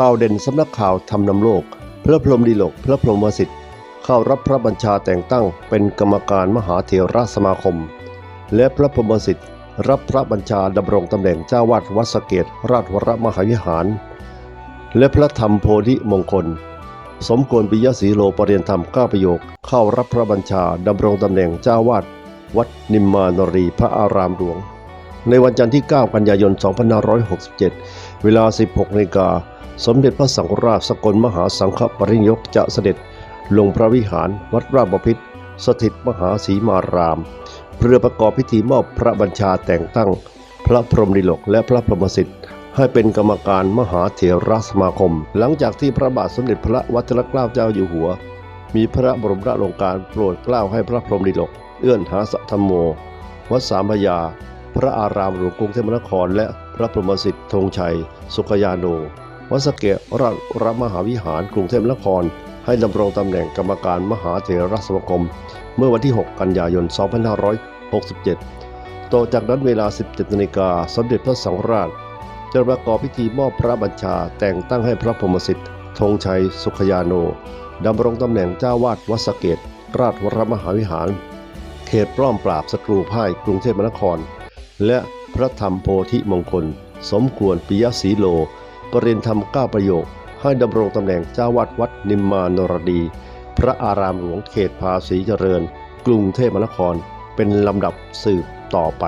ข่าวเด่นสำนักข่าวทำนำโลก พระพรหมดีโลก พระพรหมวสิทธิ์ เข้ารับพระบัญชาแต่งตั้งเป็นกรรมการมหาเถรสมาคม และพระพรหมวสิทธิ์ รับพระบัญชาดำรงตำแหน่งเจ้าวาดวัดสะเกตราชวรมหาวิหาร และพระธรรมโพธิมงคล สมควรปิยศรีโลปรริยนธรรม9ประโยค เข้ารับพระบัญชาดำรงตำแหน่งเจ้าวาดวัดนิมมานรีพระอารามหลวง ในวันจันทร์ที่ 9 กันยายน 2567 เวลา 16นาฬิกา สมเด็จพระสังฆราชสกลมหาสังฆปริยกจะเสด็จลงพระวิหารวัดราชบพิตรสถิตมหาสีมาราม เพื่อประกอบพิธีมอบพระบัญชาแต่งตั้ง พระพรหมดิลกและพระพรหมสิทธิ์ให้เป็นกรรมการมหาเถรสมาคม หลังจากที่พระบาทสมเด็จพระวัชรเกล้าเจ้าอยู่หัว มีพระบรมราชโองการโปรดเกล้าให้พระพรหมดิลก เอื้อนหาสัทธโม วัดสามพยา พระอารามหลวงกรุงเทพมหานคร และพระพรหมสิทธิ์ธงชัย สุขยาโน วัดสเกตราชรมหาวิหารกรุงเทพมหานคร ให้ดำรงตำแหน่งกรรมการมหาเถรสมาคม เมื่อวันที่ 6 กันยายน 2567 ต่อจากนั้นเวลา 17นาฬิกาสมเด็จพระสังฆราชจะประกอบพิธีมอบพระบัญชาแต่งตั้งให้พระพรหมสิทธิ์ธงชัย สุขยาโนดำรงตำแหน่งเจ้าวาดวัดสเกตราชวรมหาวิหาร เขตปล้อมปราบศัตรูพ่ายกรุงเทพมหานคร และพระธรรมโพธิมงคล สมควรปิยศรีโล ปรริยนธรรมเก้าประโยค ให้ดำรงตำแหน่งเจ้าวัดวัดนิมมานรดี พระอารามหลวงเขตภาษีเจริญ กรุงเทพมหานคร เป็นลำดับสืบต่อไป